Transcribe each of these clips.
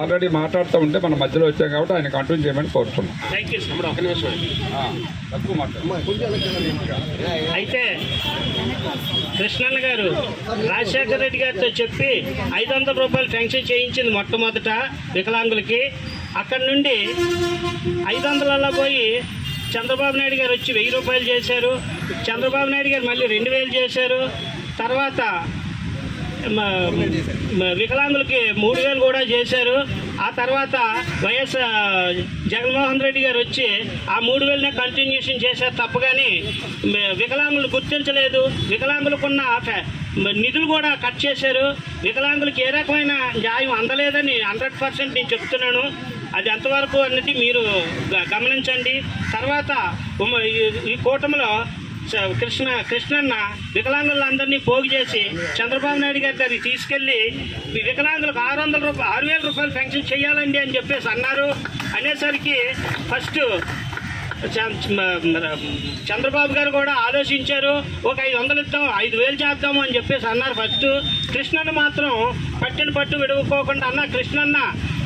Already మాట్లాడుతూ ఉంటే మన మధ్యలో వచ్చాం కాబట్టి ఆయన కంటిన్యూ చేయమని కోరుతున్నాం. అయితే కృష్ణన్న గారు రాజశేఖర రెడ్డి గారితో చెప్పి ఐదు వందల రూపాయలు పెన్షన్ చేయించింది మొట్టమొదట వికలాంగులకి. అక్కడి నుండి ఐదు వందలలో పోయి చంద్రబాబు నాయుడు గారు వచ్చి వెయ్యి రూపాయలు చేశారు. చంద్రబాబు నాయుడు గారు మళ్ళీ రెండు వేలు చేశారు. తర్వాత వికలాంగులకి మూడు వేలు కూడా చేశారు. ఆ తర్వాత వైఎస్ జగన్మోహన్ రెడ్డి గారు వచ్చి ఆ మూడు వేలనే కంటిన్యూషన్ చేశారు తప్ప కానీ వికలాంగులు గుర్తించలేదు. వికలాంగులకున్న ఉన్న నిధులు కూడా కట్ చేశారు. వికలాంగులకి ఏ రకమైన న్యాయం అందలేదని హండ్రెడ్ పర్సెంట్ నేను చెప్తున్నాను. అది ఎంతవరకు అన్నది మీరు గ- గమనించండి. తర్వాత ఈ- కూటమిలో కృష్ణ కృష్ణన్న వికలాంగులందరినీ పోగు చేసి చంద్రబాబు నాయుడు గారి దాన్ని తీసుకెళ్ళి వికలాంగులకు ఆరు వందల రూపాయలు ఆరు వేల రూపాయలు పెన్షన్ చేయాలండి అని చెప్పేసి అన్నారు. అనేసరికి ఫస్ట్ చంద్రబాబు గారు కూడా ఆలోచించారు. ఒక ఐదు వందలు ఇద్దాం ఐదు వేలు చేద్దాము అని చెప్పేసి అన్నారు ఫస్ట్. కృష్ణన్న మాత్రం పట్టిన పట్టు విడుకోకుండా అన్న కృష్ణన్న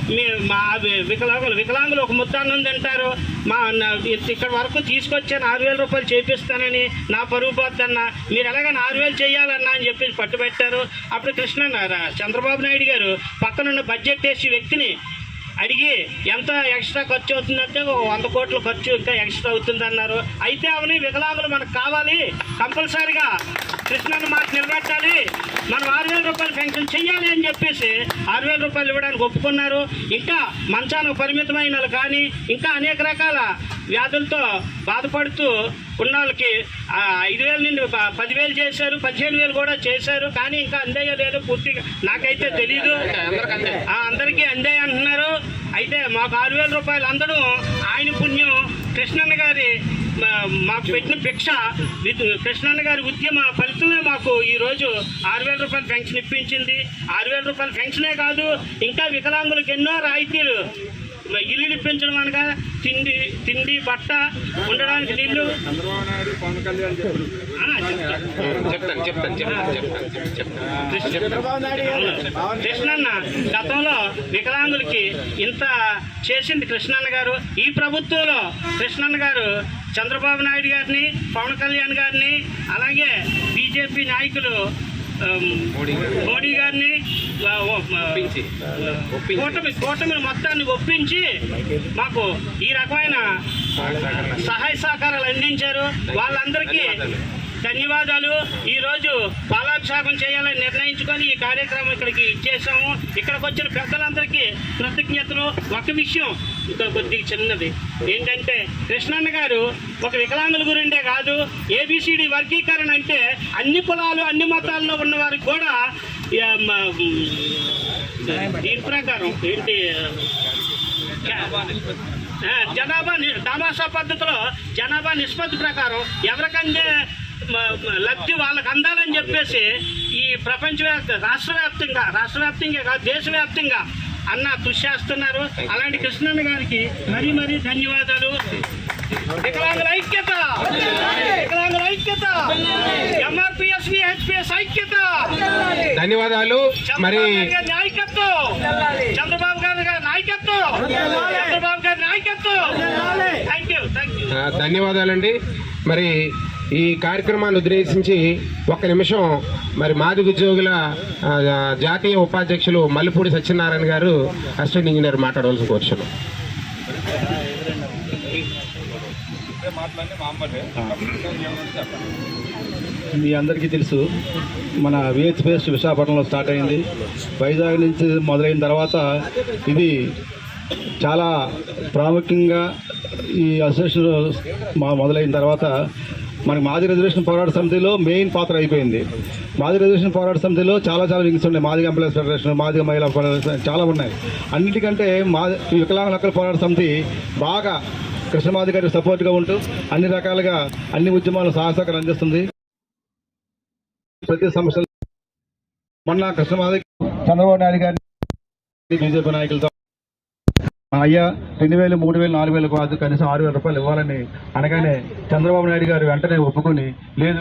మీ మా వికలాంగులు వికలాంగులు ఒక ముద్దాన్నం తింటారు. మా నా- ఇక్కడ వరకు తీసుకొచ్చాను ఆరు వేల రూపాయలు చేపిస్తానని నా పరుగు పోద్దన్న మీరు ఎలాగైనా ఆరు వేలు చేయాలన్నా అని చెప్పేసి పట్టుబెట్టారు. అప్పుడు కృష్ణ చంద్రబాబు నాయుడు గారు పక్కనున్న బడ్జెట్ వేసి వ్యక్తిని అడిగి ఎంత ఎక్స్ట్రా ఖర్చు అవుతుందంటే ఒక వంద కోట్ల ఖర్చు ఇంకా ఎక్స్ట్రా అవుతుంది అన్నారు అయితే అవని వికలాంగులు మనకు కావాలి. కంపల్సరిగా కృష్ణను మాకు నిలబెట్టాలి. మనం ఆరు వేల రూపాయలు పెన్షన్ చెయ్యాలి అని చెప్పేసి ఆరు వేల రూపాయలు ఇవ్వడానికి ఒప్పుకున్నారు. ఇంకా మంచానికి పరిమితమైన కానీ ఇంకా అనేక రకాల వ్యాధులతో బాధపడుతూ ఉన్న వాళ్ళకి ఐదు వేల నుండి పదివేలు చేశారు పదిహేను వేలు కూడా చేశారు కానీ ఇంకా అందేయో లేదో పూర్తిగా నాకైతే తెలీదు. ఆ, అందరికీ అందే అంటున్నారు. అయితే మాకు ఆరు వేల రూపాయలు అందడం ఆయన పుణ్యం. కృష్ణన్న గారి మాకు పెట్టిన భిక్ష కృష్ణన్న గారి ఉద్యమ ఫలితమే మాకు ఈ రోజు ఆరు వేల రూపాయల పెన్షన్ ఇప్పించింది. ఆరు వేల రూపాయల పెన్షనే కాదు ఇంకా వికలాంగులకు ఎన్నో రాయితీలు ఇల్లు ఇప్పించడం అనగా తిండి తిండి బట్ట ఉండడానికి నీళ్ళు చెప్తాను. చెప్తాను చెప్తాను కృష్ణన్న గతంలో వికలాంగులకి ఇంత చేసింది కృష్ణన్న గారు ఈ ప్రభుత్వంలో కృష్ణన్న గారు చంద్రబాబు నాయుడు గారిని పవన్ కళ్యాణ్ గారిని అలాగే బీజేపీ నాయకులు మోడీ గారిని ఒప్పించి. కూటమి కూటమి మొత్తాన్ని ఒప్పించి మాకు ఈ రకమైన సహాయ సహకారాలు అందించారు. వాళ్ళందరికీ ధన్యవాదాలు. ఈ రోజు పాలాభిషేకం చేయాలని నిర్ణయించుకొని ఈ కార్యక్రమం ఇక్కడికి ఇచ్చేసాము. ఇక్కడికి వచ్చిన పెద్దలందరికీ కృతజ్ఞతలు. ఒక విషయం ఇంకా కొద్దిగా చిన్నది ఏంటంటే కృష్ణన్న గారు ఒక వికలాంగుల గురిండే కాదు ఏబిసిడి వర్గీకరణ అంటే అన్ని కులాలు అన్ని మతాల్లో ఉన్న వారికి కూడా దీని ప్రకారం ఏంటి జనాభా ని- పద్ధతిలో జనాభా నిష్పత్తి ప్రకారం ఎవరికంటే లబ్ధి వాళ్ళకి అందాలని చెప్పేసి ఈ ప్రపంచవ్యాప్త రాష్ట్ర వ్యాప్తంగా రాష్ట్ర వ్యాప్తంగా కాదు దేశవ్యాప్తంగా అన్న కృషి చేస్తున్నారు. అలాంటి కృష్ణన్న గారికి మరీ మరీ ధన్యవాదాలు. వికలాంగుల ఐక్యత! వికలాంగుల ఐక్యత! ఎంఆర్పిఎస్వి హెచ్పిఎస్ ఐక్యత! ధన్యవాదాలు. మరి చంద్రబాబు నాయుడు గారి నాయకత్వం! చంద్రబాబు గారి గారి నాయకత్వం! చంద్రబాబు గారి నాయకత్వం! థ్యాంక్ యూ థ్యాంక్ యూ ఆ, ధన్యవాదాలండి. మరి ఈ కార్యక్రమాన్ని ఉద్దేశించి ఒక్క నిమిషం మరి మాది ఉద్యోగుల జాతీయ ఉపాధ్యక్షులు మల్లిపూడి సత్యనారాయణ గారు అసిస్టెంట్ ఇంజనీర్ మాట్లాడవలసి కోరుచున్నాం. మీ అందరికీ తెలుసు మన విహెచ్ ఫెస్ట్ విశాఖపట్నంలో స్టార్ట్ అయింది. వైజాగ్ నుంచి మొదలైన తర్వాత ఇది చాలా ప్రాముఖ్యంగా ఈ అసోసియేషన్ మా- మొదలైన తర్వాత మనకి మాజీ రిజర్వేషన్ పోరాట సమితిలో మెయిన్ పాత్ర అయిపోయింది. మాజీ రిజర్వేషన్ పోరాట సమితిలో చాలా చాలా వింగ్స్ ఉన్నాయి. మాదిగ ఎంప్లాయీస్ ఫెడరేషన్ మాదిగ మహిళా ఫెడరేషన్ చాలా ఉన్నాయి. అన్నిటికంటే మా ఈ వికలాంగుల హక్కుల పోరాట సమితి బాగా కృష్ణమాది గారికి సపోర్ట్గా ఉంటూ అన్ని రకాలుగా అన్ని ఉద్యమాలు సాహసకాలు అందిస్తుంది. ప్రతి సమస్యలు మొన్న కృష్ణమాది చంద్రబాబు నాయుడు గారిని బీజేపీ నాయకులతో అయ్యా రెండు వేలు మూడు వేలు నాలుగు వేలు కాదు కనీసం ఆరు వేల రూపాయలు ఇవ్వాలని అనగానే చంద్రబాబు నాయుడు గారు వెంటనే ఒప్పుకొని లేదు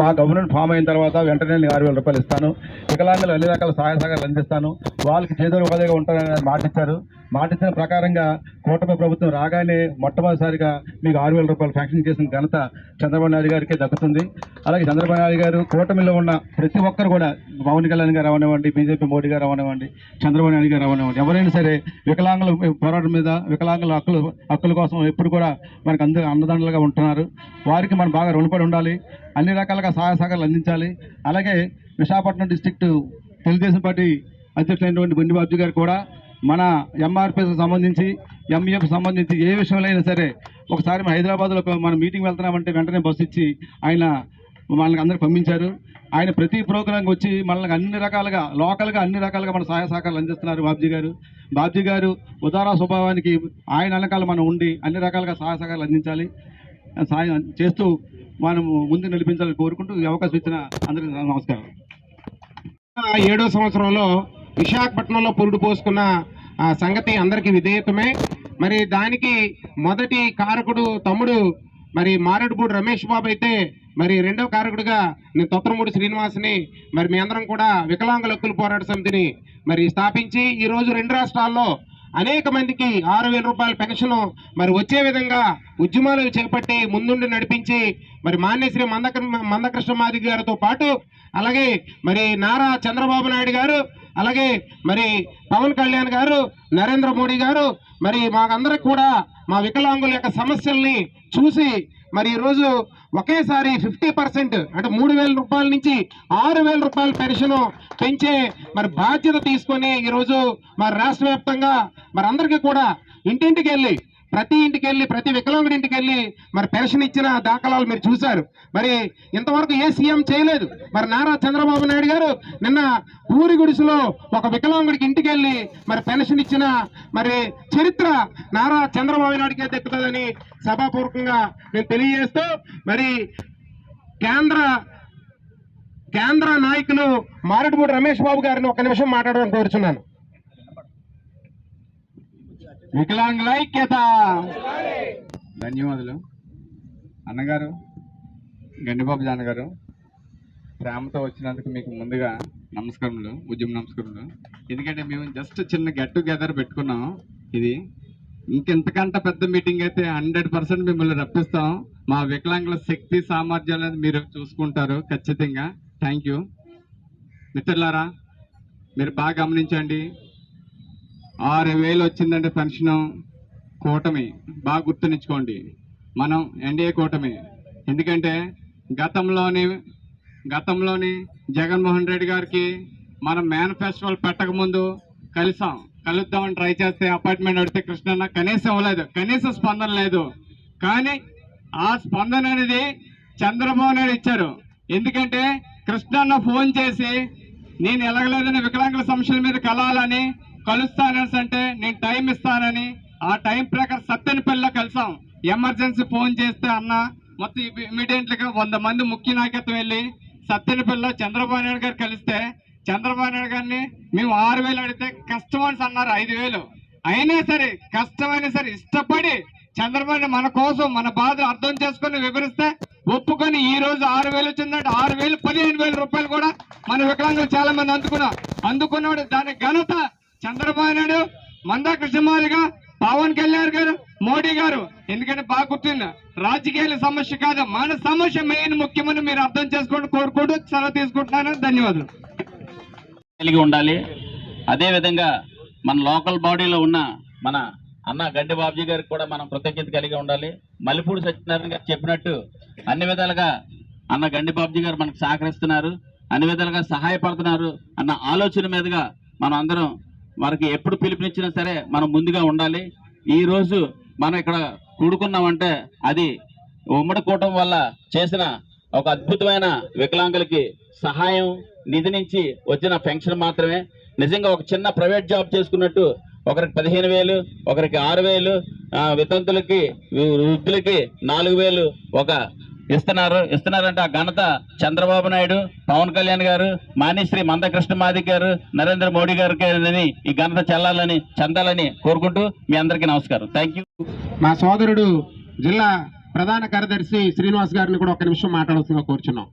మా గవర్నమెంట్ ఫామ్ అయిన తర్వాత వెంటనే నేను ఆరు వేల రూపాయలు ఇస్తాను. వికలాంగులు అన్ని రకాల సహాయ సహకారాలు అందిస్తాను. వాళ్ళకి చేదోడు ఉపాధిగా ఉంటానని మాటిచ్చారు. మాటిచ్చిన మాట ప్రకారంగా కూటమి ప్రభుత్వం రాగానే మొట్టమొదటిసారిగా మీకు ఆరు వేల రూపాయలు శాంక్షన్ చేసిన ఘనత చంద్రబాబు నాయుడు గారికి దక్కుతుంది. అలాగే చంద్రబాబు నాయుడు గారు కూటమిలో ఉన్న ప్రతి ఒక్కరు కూడా పవన్ కళ్యాణ్ గారు అవనివ్వండి బీజేపీ మోడీ గారు అవనివ్వండి చంద్రబాబు నాయుడు గారు అవనివ్వండి ఎవరైనా సరే వికలాంగుల పోరాటం మీద వికలాంగుల హక్కులు హక్కుల కోసం ఎప్పుడు కూడా మనకు అందరూ అన్నదండలుగా ఉంటున్నారు. వారికి మనం బాగా రుణపడి ఉండాలి అన్ని రకాలుగా సహాయ సహకారాలు అందించాలి. అలాగే విశాఖపట్నం డిస్టిక్టు తెలుగుదేశం పార్టీ అధ్యక్షులైనటువంటి బండి బాబు గారు కూడా మన ఎంఆర్పిఎస్ సంబంధించి ఎంఈఎఫ్ సంబంధించి ఏ విషయంలో అయినా సరే ఒకసారి మన హైదరాబాద్లో మనం మీటింగ్ వెళ్తున్నామంటే వెంటనే బస్సు ఇచ్చి ఆయన మనల్ని అందరికి పంపించారు. ఆయన ప్రతి ప్రోగ్రాంకి వచ్చి మనల్ని అన్ని రకాలుగా లోకల్గా అన్ని రకాలుగా మన సహాయ సహకారాలు అందిస్తున్నారు బాబ్జీ గారు. బాబ్జీ గారు ఉదార స్వభావానికి ఆయన వెనకాల మనం ఉండి అన్ని రకాలుగా సహాయ సహకారాలు అందించాలి. సాయం చేస్తూ మనం ముందు నిలిపించాలని కోరుకుంటూ ఈ అవకాశం ఇచ్చిన అందరికీ నమస్కారం. ఏడో సంవత్సరంలో విశాఖపట్నంలో పురుడు పోసుకున్న సంగతి అందరికీ విధేయతమే. మరి దానికి మొదటి కారకుడు తమ్ముడు మరి మారడుపూడి రమేష్ బాబు అయితే మరి రెండవ కారకుడుగా నేను తొత్తరమూడి శ్రీనివాస్ని మరి మీ అందరం కూడా వికలాంగుల హక్కుల పోరాట సమితిని మరి స్థాపించి ఈరోజు రెండు రాష్ట్రాల్లో అనేక మందికి ఆరు వేల రూపాయల పెన్షన్ మరి వచ్చే విధంగా ఉద్యమాలు చేపట్టి ముందుండి నడిపించి మరి మాన్యశ్రీ మందక మందకృష్ణ మాది గారితో పాటు అలాగే మరి నారా చంద్రబాబు నాయుడు గారు అలాగే మరి పవన్ కళ్యాణ్ గారు నరేంద్ర మోడీ గారు మరి మాకందరికి కూడా మా వికలాంగుల యొక్క సమస్యల్ని చూసి మరి ఈరోజు ఒకేసారి ఫిఫ్టీ పర్సెంట్ అంటే మూడు వేల రూపాయల నుంచి ఆరు వేల రూపాయల పెన్షన్ పెంచే మరి బాధ్యత తీసుకొని ఈరోజు మరి రాష్ట్ర వ్యాప్తంగా మరి అందరికీ కూడా ఇంటింటికి వెళ్ళి ప్రతి ఇంటికి వెళ్ళి ప్రతి వికలాంగుడి ఇంటికి వెళ్ళి మరి పెన్షన్ ఇచ్చిన దాఖలాలు మీరు చూశారు. మరి ఇంతవరకు ఏ సీఎం చేయలేదు. మరి నారా చంద్రబాబు నాయుడు గారు నిన్న ఊరి గుడిసెలో ఒక వికలాంగుడికి ఇంటికి వెళ్ళి మరి పెన్షన్ ఇచ్చిన మరి చరిత్ర నారా చంద్రబాబు నాయుడికే దక్కుతుందని సభాపూర్వకంగా నేను తెలియజేస్తూ మరి కేంద్ర కేంద్ర నాయకులు మారడుమూడి రమేష్ బాబు గారిని ఒక నిమిషం మాట్లాడడానికి కోరుచున్నాను. వికలాంగుల ఐక్యత ధన్యవాదాలు. అన్నగారు గండిబాబు జాన గారు ప్రేమతో వచ్చినందుకు మీకు ముందుగా నమస్కారములు ఉద్యమ నమస్కారములు. ఎందుకంటే మేము జస్ట్ చిన్న గెట్ టుగెదర్ పెట్టుకున్నాం. ఇది ఇంకెంతకంటే పెద్ద మీటింగ్ అయితే హండ్రెడ్ పర్సెంట్ మిమ్మల్ని రప్పిస్తాం. మా వికలాంగుల శక్తి సామర్థ్యాలు అనేది మీరు చూసుకుంటారు ఖచ్చితంగా. థ్యాంక్ యూ మిత్రులారా మీరు బాగా గమనించండి. ఆరు వేలు వచ్చిందంటే పెన్షన్ కూటమి. బాగా గుర్తునిచ్చుకోండి. మనం ఎన్డీఏ కూటమి. ఎందుకంటే గతంలోని గతంలోని జగన్మోహన్ రెడ్డి గారికి మనం మేనిఫెస్టోలు పెట్టకముందు కలిసాం. కలుద్దామని ట్రై చేస్తే అపార్ట్మెంట్ అడిగితే కృష్ణన్న కనీసం ఇవ్వలేదు. కనీసం స్పందన లేదు. కానీ ఆ స్పందన అనేది చంద్రబాబు నాయుడు ఇచ్చారు. ఎందుకంటే కృష్ణన్న ఫోన్ చేసి నేను ఎలగలేదని వికలాంగుల సమస్యల మీద కలాలని కలుస్తానని అంటే నేను టైం ఇస్తానని ఆ టైం ప్రకారం సత్తెనపల్లిలో కలిసాం. ఎమర్జెన్సీ ఫోన్ చేస్తే అన్న మొత్తం ఇమీడియట్గా వంద మంది ముఖ్య నాయకత్వం వెళ్ళి సత్తెనపల్లిలో చంద్రబాబు నాయుడు గారు కలిస్తే చంద్రబాబు నాయుడు గారిని మేము ఆరు వేలు అడిగితే కస్టమర్స్ అన్నారు ఐదు వేలు. అయినా సరే కష్టమైనా సరే ఇష్టపడి చంద్రబాబు మన కోసం మన బాధలు అర్థం చేసుకొని వివరిస్తే ఒప్పుకొని ఈ రోజు ఆరు వేలు వచ్చిందంటే ఆరు వేలు పదిహేను వేల రూపాయలు కూడా మన వికలాంగులు చాలా మంది అందుకున్నాం అందుకున్నాడు దాని ఘనత చంద్రబాబు నాయుడు మందా కృష్ణమారిగా పవన్ కళ్యాణ్ గారు మోడీ గారు. ఎందుకంటే బాగా గుర్తుంది రాజకీయాల సమస్య కాదు మన సమస్య మెయిన్ ముఖ్యమని మీరు అర్థం చేసుకోండి కోరుకుంటూ సెలవు తీసుకుంటున్నాను. ధన్యవాదాలు. కలిగి ఉండాలి. అదేవిధంగా మన లోకల్ బాడీలో ఉన్న మన అన్న గడ్డి బాబుజీ గారికి కూడా మనం కృతజ్ఞత కలిగి ఉండాలి. మల్లెపూడి సత్యనారాయణ గారు చెప్పినట్టు అన్ని విధాలుగా అన్న గండి బాబుజీ గారు మనకు సహకరిస్తున్నారు అన్ని విధాలుగా సహాయపడుతున్నారు అన్న ఆలోచన మీదుగా మనం అందరం మనకి ఎప్పుడు పిలుపునిచ్చినా సరే మనం ముందుగా ఉండాలి. ఈ రోజు మనం ఇక్కడ కూడుకున్నామంటే అది ఉమ్మడి కూటం వల్ల చేసిన ఒక అద్భుతమైన వికలాంగులకి సహాయం నిధి నుంచి వచ్చిన పెన్షన్ మాత్రమే. నిజంగా ఒక చిన్న ప్రైవేట్ జాబ్ చేసుకున్నట్టు ఒకరికి పదిహేను వేలు ఒకరికి ఆరు వేలు వితంతులకి వృద్ధులకి నాలుగు వేలు ఒక ఇస్తున్నారు. ఇస్తున్నారంటే ఆ ఘనత చంద్రబాబు నాయుడు పవన్ కళ్యాణ్ గారు మానిశ్రీ మందకృష్ణ మాదిక్ గారు నరేంద్ర మోడీ గారికి ఈ ఘనత చెల్లాలని చెందాలని కోరుకుంటూ మీ అందరికీ నమస్కారం. థ్యాంక్ యూ మా సోదరుడు జిల్లా ప్రధాన కార్యదర్శి శ్రీనివాస్ గారిని కూడా ఒక నిమిషం మాట్లాడాల్సిందిగా కోరుచున్నాం.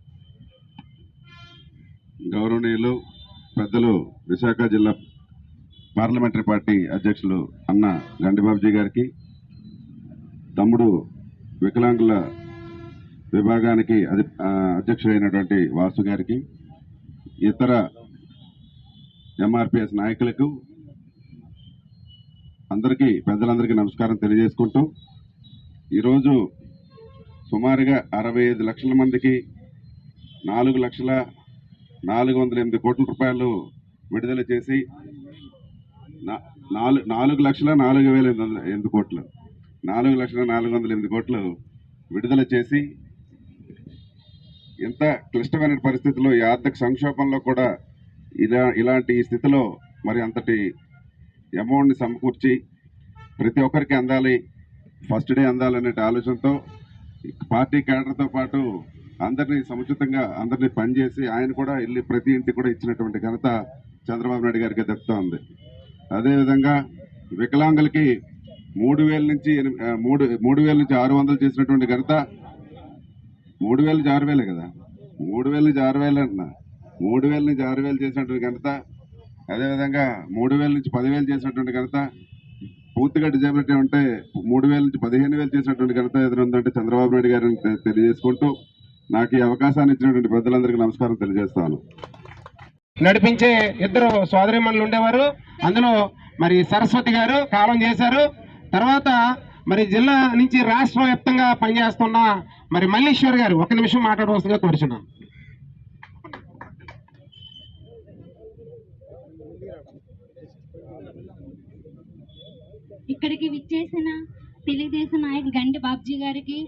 గౌరవనీయులు పెద్దలు విశాఖ జిల్లా పార్లమెంటరీ పార్టీ అధ్యక్షులు అన్న గండిబాబుజీ గారికి తమ్ముడు వికలాంగుల విభాగానికి అధి అధ్యక్షుడైనటువంటి వాసు గారికి ఇతర ఎంఆర్పిఎస్ నాయకులకు అందరికీ పెద్దలందరికీ నమస్కారం తెలియజేసుకుంటూ ఈరోజు సుమారుగా అరవై ఐదు లక్షల మందికి నాలుగు లక్షల నాలుగు వందల ఎనిమిది కోట్ల రూపాయలు విడుదల చేసి నా- నాలుగు నాలుగు లక్షల నాలుగు వేల ఎనిమిది ఎనిమిది కోట్లు నాలుగు లక్షల నాలుగు వందల ఎనిమిది కోట్లు విడుదల చేసి ఎంత క్లిష్టమైన పరిస్థితుల్లో ఈ ఆర్థిక సంక్షోభంలో కూడా ఇలా ఇలాంటి స్థితిలో మరి అంతటి అమౌంట్ని సమకూర్చి ప్రతి ఒక్కరికి అందాలి ఫస్ట్ డే అందాలనే ఆలోచనతో పార్టీ కేడర్తో పాటు అందరినీ సముచితంగా అందరినీ పనిచేసి ఆయన కూడా వెళ్ళి ప్రతి ఇంటికి కూడా ఇచ్చినటువంటి ఘనత చంద్రబాబు నాయుడు గారికి దక్కుతూ ఉంది. అదేవిధంగా వికలాంగులకి మూడు వేల నుంచి ఎనిమి- మూడు మూడు వేల నుంచి ఆరు వందలు చేసినటువంటి ఘనత మూడు వేల నుంచి ఆరు వేలే కదా. మూడు వేల నుంచి ఆరు వేలు అంటున్నా. మూడు వేల నుంచి ఆరు వేలు చేసినటువంటి ఘనత అదేవిధంగా మూడు వేల నుంచి పదివేలు చేసినటువంటి ఘనత పూర్తిగా డిజబిలిటీ ఉంటే మూడు వేల నుంచి పదిహేను వేలు చేసినటువంటి ఘనత ఏదైనా ఉందంటే చంద్రబాబు నాయుడు గారిని తెలియజేసుకుంటూ నాకు ఈ అవకాశాన్ని ఇచ్చినటువంటి పెద్దలందరికీ నమస్కారం తెలియజేస్తాను. నడిపించే ఇద్దరు సోదరిమణులు ఉండేవారు. అందులో మరి సరస్వతి గారు కాలం చేశారు. తర్వాత మరి జిల్లా నుంచి రాష్ట్ర వ్యాప్తంగా పనిచేస్తున్న మరి మల్లీశ్వర్ గారు ఒక నిమిషం మాట్లాడవలసిందిగా కోరుచున్నాను. ఇక్కడికి విచ్చేసిన తెలుగుదేశం నాయకు గండి బాబ్జీ గారికి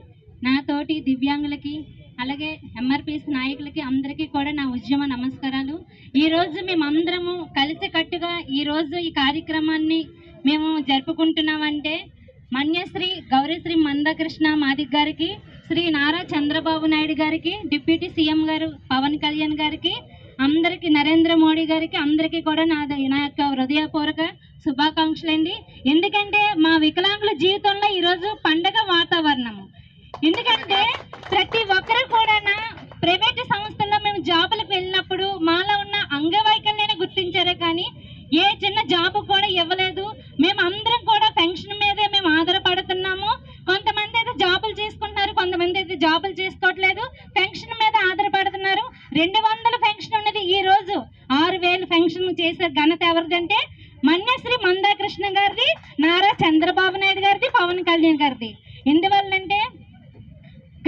నాతోటి దివ్యాంగులకి అలాగే ఎంఆర్పిఎస్ నాయకులకి అందరికీ కూడా నా ఉద్యమ నమస్కారాలు. ఈ రోజు మేమందరము కలిసికట్టుగా ఈ రోజు ఈ కార్యక్రమాన్ని మేము జరుపుకుంటున్నామంటే మన్యశ్రీ గౌరీశ్రీ మందకృష్ణ మాదిక్ గారికి శ్రీ నారా చంద్రబాబు నాయుడు గారికి డిప్యూటీ సీఎం గారు పవన్ కళ్యాణ్ గారికి అందరికి నరేంద్ర మోడీ గారికి అందరికీ కూడా నా నా యొక్క హృదయపూర్వక శుభాకాంక్షలండి. ఎందుకంటే మా వికలాంగుల జీవితంలో ఈరోజు పండగ వాతావరణము. ఎందుకంటే ప్రతి ఒక్కరు కూడా ప్రైవేట్ సంస్థల్లో మేము జాబులకు వెళ్ళినప్పుడు మాలో ఉన్న అంగవైకల్యాన్ని గుర్తించారే కానీ ఏ చిన్న జాబ్ కూడా ఇవ్వలేదు. మేము అందరం కూడా పెన్షన్ మీదే మేము ఆధారపడుతున్నాము. కొంతమంది అయితే జాబులు చేసుకుంటున్నారు కొంతమంది అయితే జాబులు చేసుకోవట్లేదు. పెన్షన్ మీద ఆధారపడుతున్నారు. రెండు వందల పెన్షన్ ఉన్నది ఈ రోజు. ఆరు వేలు పెన్షన్ చేసే ఘనత ఎవరిదంటే మన్యశ్రీ మందాకృష్ణ గారిది నారా చంద్రబాబు నాయుడు గారిది పవన్ కళ్యాణ్ గారిది. ఎందువల్లంటే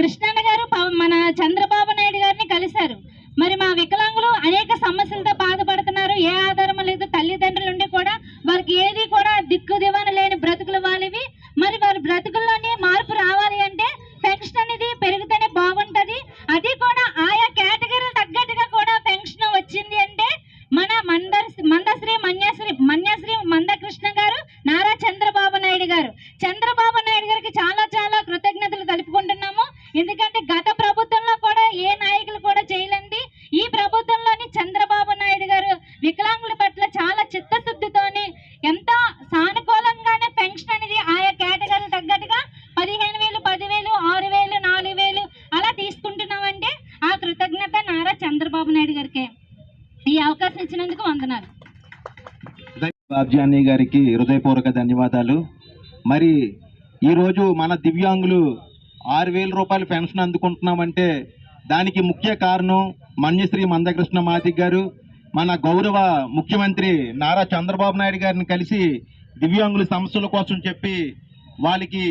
కృష్ణన్న గారు మన చంద్రబాబు నాయుడు గారిని కలిశారు. మరి మా వికలాంగులు అనేక సమస్యలతో బాధపడుతున్నారు. ఏ ఆధారం లేదు. తల్లిదండ్రులు ఉండి కూడా వారికి ఏది కూడా దిక్కు దివాన లేని బ్రతుకులు వాళ్ళవి. మరి వారి బ్రతుకుల్లోనే మార్పు రావాలి అంటే పెన్షన్ అనేది పెరిగితేనే బాగుంటుంది. అది కూడా ఆయా కేటగిరీలు తగ్గట్టుగా కూడా పెన్షన్ వచ్చింది అంటే మన మందర్ మందశ్రీ మన్యశ్రీ మన్యశ్రీ మందకృష్ణ గారు నారా చంద్రబాబు నాయుడు గారు చంద్రబాబు నాయుడు గారికి చాలా చాలా కృతజ్ఞతలు తెలుపుకుంటున్నాము ఎందుకంటే గత ప్రభుత్వంలో కూడా ఏ నాయకులు కూడా చేయలేంది ఈ ప్రభుత్వంలోని చంద్రబాబు నాయుడు గారు వికలాంగుల పట్ల చాలా చిత్తశుద్ధితోని ఎంతో సానుకూలంగానే పెన్షన్ అనేది ఆయా కేటగిరీ తగ్గట్టుగా పదిహేను వేలు పదివేలు ఆరు వేలు నాలుగు వేలు అలా తీసుకుంటున్నామంటే ఆ కృతజ్ఞత నారా చంద్రబాబు నాయుడు గారికి ఈ అవకాశం ఇచ్చినందుకు వందనాలు. బాబ్జీ అన్నయ్య గారికి హృదయపూర్వక ధన్యవాదాలు. మరి ఈరోజు మన దివ్యాంగులు ఆరు వేల రూపాయలు పెన్షన్ అందుకుంటున్నామంటే దానికి ముఖ్య కారణం మన్యశ్రీ మందకృష్ణ మాదిక్ గారు. మన గౌరవ ముఖ్యమంత్రి నారా చంద్రబాబు నాయుడు గారిని కలిసి దివ్యాంగుల సమస్యల కోసం చెప్పి వాళ్ళకి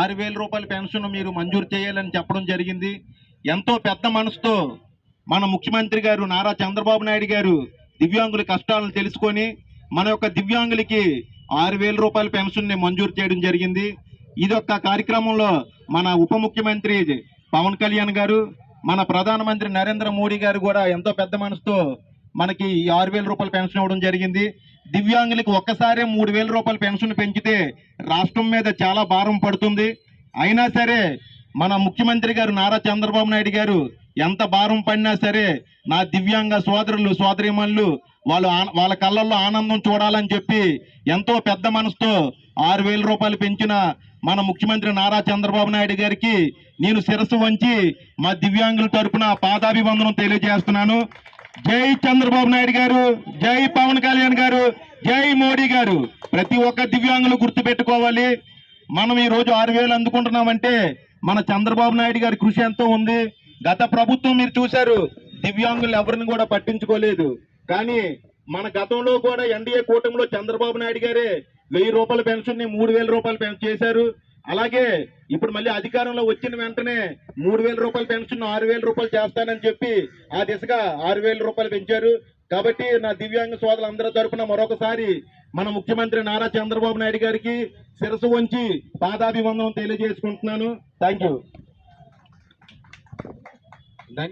ఆరు వేల రూపాయల పెన్షన్ మీరు మంజూరు చేయాలని చెప్పడం జరిగింది. ఎంతో పెద్ద మనసుతో మన ముఖ్యమంత్రి గారు నారా చంద్రబాబు నాయుడు గారు దివ్యాంగుల కష్టాలను తెలుసుకొని మన యొక్క దివ్యాంగులకి ఆరు వేల రూపాయల పెన్షన్ని మంజూరు చేయడం జరిగింది. ఇదొక కార్యక్రమంలో మన ఉప ముఖ్యమంత్రి పవన్ కళ్యాణ్ గారు మన ప్రధానమంత్రి నరేంద్ర మోడీ గారు కూడా ఎంతో పెద్ద మనసుతో మనకి ఆరు వేల రూపాయల పెన్షన్ ఇవ్వడం జరిగింది. దివ్యాంగులకి ఒక్కసారే మూడు వేల రూపాయల పెన్షన్ పెంచితే రాష్ట్రం మీద చాలా భారం పడుతుంది. అయినా సరే మన ముఖ్యమంత్రి గారు నారా చంద్రబాబు నాయుడు గారు ఎంత భారం పడినా సరే నా దివ్యాంగ సోదరులు సోదరిమణులు వాళ్ళు ఆన- వాళ్ళ కళ్ళల్లో ఆనందం చూడాలని చెప్పి ఎంతో పెద్ద మనసుతో ఆరు వేల రూపాయలు పెంచిన మన ముఖ్యమంత్రి నారా చంద్రబాబు నాయుడు గారికి నేను శిరస్సు వంచి మా దివ్యాంగుల తరపున పాదాభివందనం తెలియజేస్తున్నాను. జై చంద్రబాబు నాయుడు గారు జై పవన్ కళ్యాణ్ గారు జై మోడీ గారు. ప్రతి ఒక్క దివ్యాంగులు గుర్తుపెట్టుకోవాలి. మనం ఈరోజు ఆరు వేలు అందుకుంటున్నామంటే మన చంద్రబాబు నాయుడు గారి కృషి ఎంతో ఉంది. గత ప్రభుత్వం మీరు చూశారు దివ్యాంగులు ఎవరిని కూడా పట్టించుకోలేదు. కానీ మన గతంలో కూడా ఎన్డీఏ కూటమిలో చంద్రబాబు నాయుడు గారే వెయ్యి రూపాయల పెన్షన్ని మూడు వేల రూపాయలు పెన్ చేశారు. అలాగే ఇప్పుడు మళ్ళీ అధికారంలో వచ్చిన వెంటనే మూడు వేల రూపాయల పెన్షన్ ఆరు వేల రూపాయలు చేస్తానని చెప్పి ఆ దిశగా ఆరు వేల రూపాయలు పెంచారు. కాబట్టి నా దివ్యాంగ సోదరులందరి తరపున మరొకసారి మన ముఖ్యమంత్రి నారా చంద్రబాబు నాయుడు గారికి శిరసు వంచి పాదాభివందనం తెలియజేసుకుంటున్నాను. Thank you